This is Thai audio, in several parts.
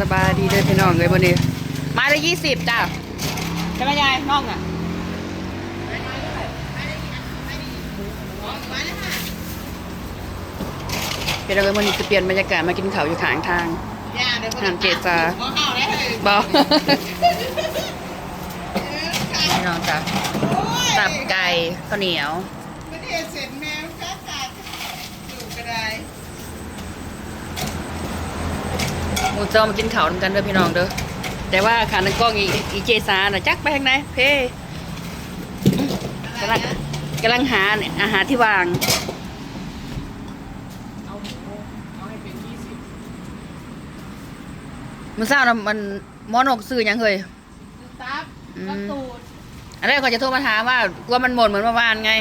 สบายดีเด้อพี่น้องเลยวันนี้ไม้ละยี่สิบจ้ะใช่ไหมยายน้องอะเป็นอะไรวันนี้จะเปลี่ยนบรรยากาศมากินข้าวอยู่ข้างทางย่าเดี๋ยวทางเจจาบ่เข้าได้เลยบอพี่น้องจ้ะโอ้ยตับไก่ข้าวเหนียวไม่ได้เสร็จแมวค้าขายอยู่ก็ได้ ห มูเจ้ามากินข้าวนำกันเด้อพี่น้องเด้อแต่ว่าขานังกล้องอีอีเจซาน่ะจักไปทางไหนเพ่กำลังกำลังหาเนี่ยอาหารที่วางเอาหมูเอาให้เป็นยี่สิบมันเศร้านะมันหมอนกซื้อหยังเคยตับอืมกระตูดอันแรกก็จะโทรมาถามว่ากลัวมันหมดเหมือนเมื่อวานไง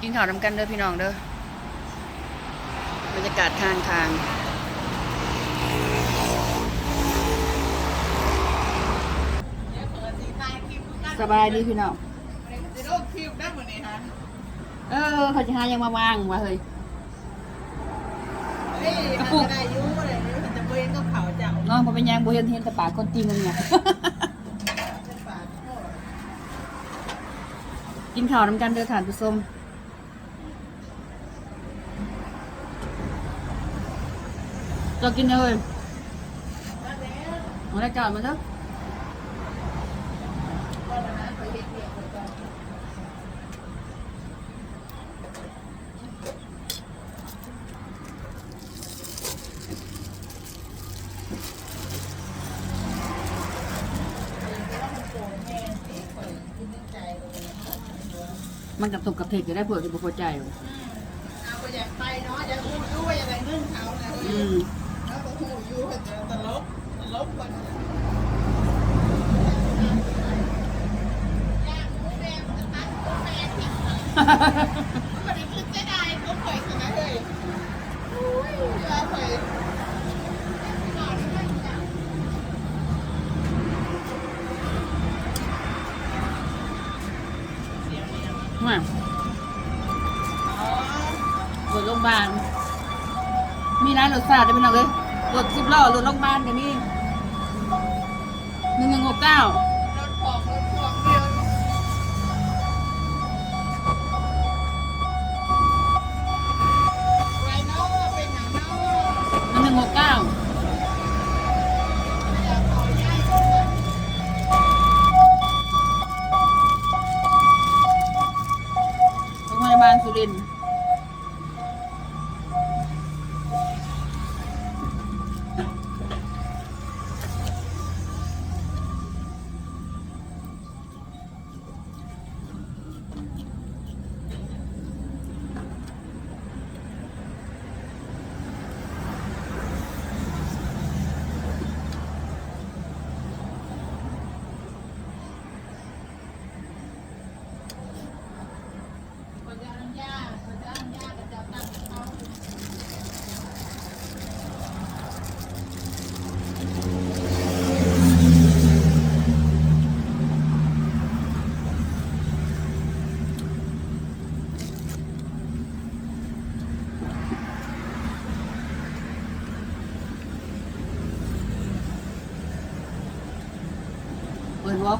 กินข้าวนำกันเด้อพี่น้องเด้อบรรยากาศข้างทาง สบายดีพี่น้องเดี๋ยวจะโดนคลิปได้หมดนี่ฮะเออเขาจะหายังมาวางวะเฮ้ยเฮ้ยกระปุกมันจะได้อยุ่อะไรเนี่ยมันจะเบิ้งกับเขาเจ้าน้องพอเป็นหยังบ่เห็นเห็นแต่ปากคนตีมึงไงเป็นปากโทษกินข้าวนำกันเด้อทานผู้ชมจะกินเลยเอาได้จานมาเถอะ มันกับตกกับเทกจะได้เผื่อที่บุพใจอยู่เอาไปอยากไปเนาะอยากพูดด้วยอะไรเรื่องเขานะเว้ยอืมแล้วก็หูอยู่ก็จะตลกตลกคนย่างหมูแาดได้ไหมน้องเอ้ยรถสิบล้อรถโรงพยาบาลก็มีหนึ่งหนึ่งหกเก้ารถของรถของเดียวไรเนาะเป็นอย่างเนาะหนึ่งหนึ่งหกเก้า อยากเอาย้ายคน โรงพยาบาลสุรินทร์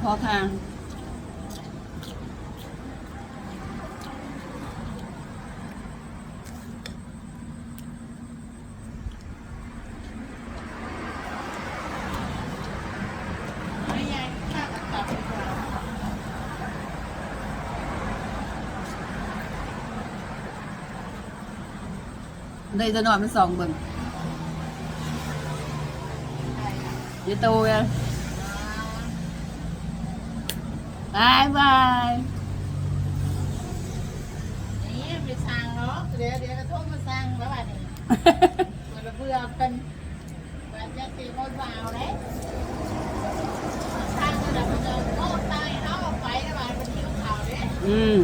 เปิดวอลขอทา งไม่ยายข้ากับตับดีกว่าได้จะนอนเป็นสองเบิ่งเดี๋ยวโตกันบายบายนี่ไปสั่งเนาะเดี๋ยวเดี๋ยวกระทบมาสั่งแล้วบัดนี้เปิดเบื่อเป็นแบบจะตีโมดวาวเลยสั่งแล้วมันจะโอ้ตายเขาออกไปแล้วบัดมันหิวข่าวเลยอืม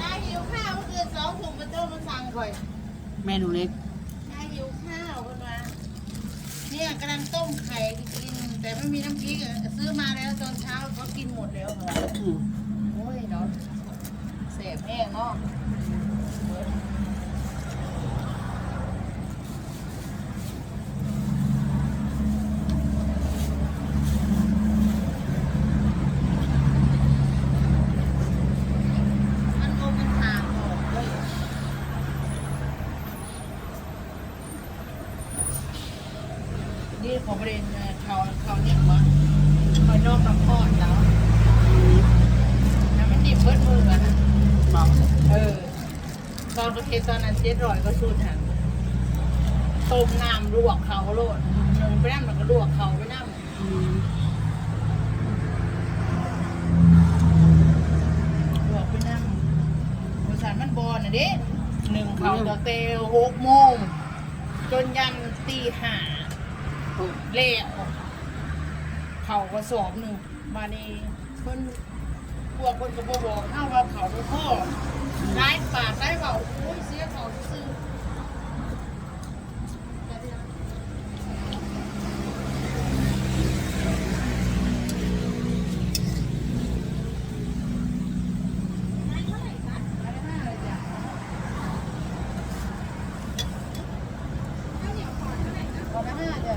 ยายหิวข้าวเมื่อคืนสองถุงมาโจ้มาสั่งก่อยเมนูเล็กยายหิวข้าวกันมาเนี่ยกำลังต้มไข่กิน แต่ไม่มีน้ำพริกอะซื้อมาแล้วตอนเช้าก็กินหมดแล้วเหรออืมโอ้ยเนาะเสพแห้งเนาะ นี่เขาประเด็นเขาเขาเนี่ยมั้ง เขานอกน้ำพอดแล้วน้ำมันดิบเบิดมืออะนะบอกเออ ตอนประเทศตอนนั้นเจ็ดร้อยก็สูตรหันต้มน้ำลวกเขาโลดหนึ่งไปน้ำแล้วก็ลวกเขาไปน้ำอืมลวกไปน้ำบริษัทมันบอลนะเด้หนึ่งเขาตะเตลหกโมงจนยันตีห้าโอ้เละ เขาก็สอบหนึ่งมานี่เพิ่นพวกคนก็บบอกเท่าว่าเขาไปพ่อร้ายปากร้ายเบาโอ้ยเสียเขาซื้อขอละห้าจ้ะ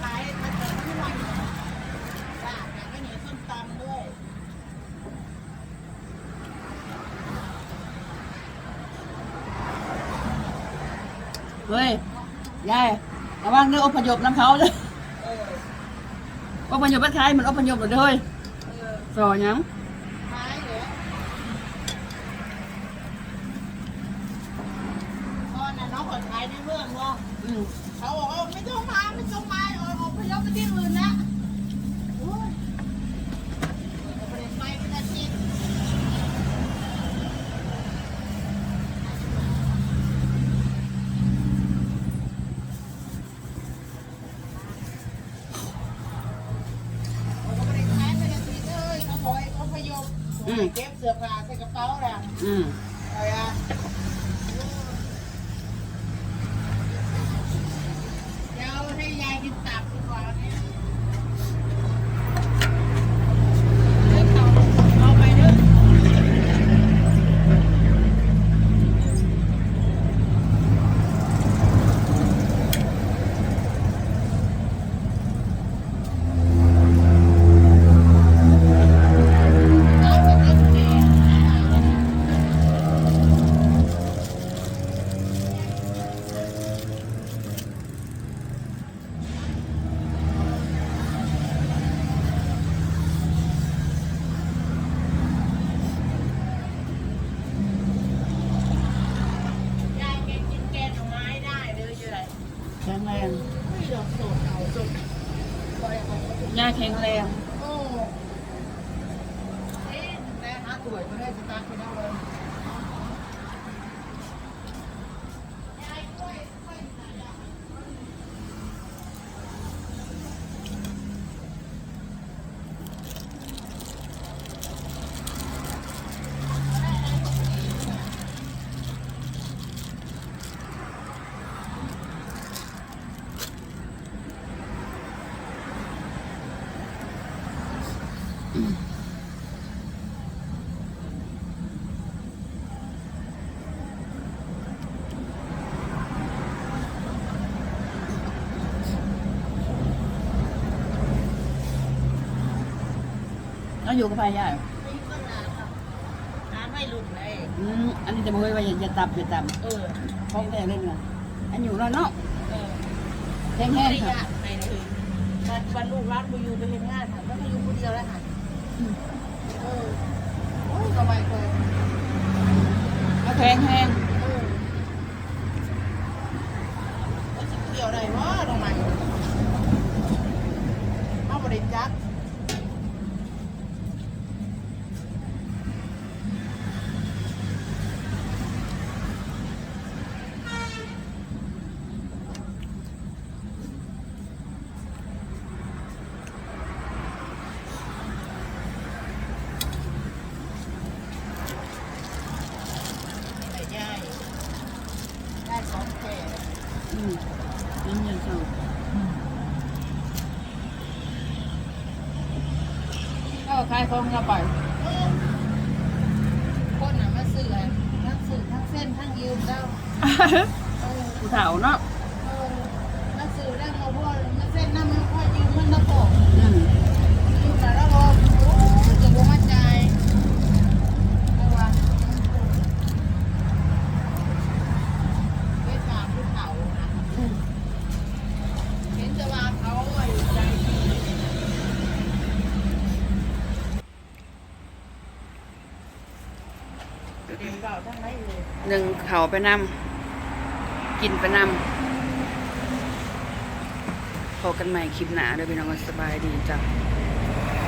ขายมาเจอทุกวันจ้าแต่ก็เหนียวส้มตำด้วย เฮ้ยยายระวังเรื่องอพยพน้ำเขาเลยเอออพยพบ้านใครมันอพยพหมดเลยเออสอยังขายเหรอพ่อน่ะน้องขอขายในเมืองเนาะอืมเขาบอกว่าไม่ต้องมาไม่ต้องมาเอออพยพไปที่อื่นนะโอ้ยเอาไปเลยไปเป็นอาทิตย์ เขาก็ไม่ได้ใช้ไปเลยสิเอ้ยเขาบอกให้เขาพย พให้เก็บเสื้อผ้าใส่กระเป๋าแหละอืมเอาอะ สวยไม่ได้สตาร์ทไปได้เลยยายกล้วยกล้วยไหนอะ แล้วอยู่กับใครยายไม่ต้องน้ำอะน้ำไม่หลุดเลยอืมอันนี้จะบอกว่าอย่าอย่าตับอย่าตับเออของแต่เล่นนะอันอยู่แล้วเนาะเออแข็งไม่แรงได้ค่ะยากไปเลยมันวันลูกร้านบุยูไปเห็นงานค่ะแล้วก็อยู่คนเดียวแล้วค่ะอืมเออโอ้ยทำไมเคยแล้วแข็งแรง เออแล้วจะเกี่ยวได้วะทำไมเอาบริจัก อืมน้ำเงินเขาก็ ขายของก็ไปคนน่ะมาซื้ออะทั้งซื้อทั้งเส้นทั้งยืมแล้วเออผู้เฒ่าเนาะ เออมาซื้อแล้วเขาพ่อมาเส้นน้ำมันพ่อยืมมันตะโกก อืม ยืมแต่แล้วบอกโอ้ยจะบ่มาจ่ายเอาว่าไปถามผู้เฒ่านะเห็นแต่ว่าเขาไว้ใจดี เต็มเก่าทั้งนั้นเลย หนึ่ง เขาไปนำกินไปนำพอกันใหม่คลิปหนาเด้อพี่น้องสบายดีจ้ะ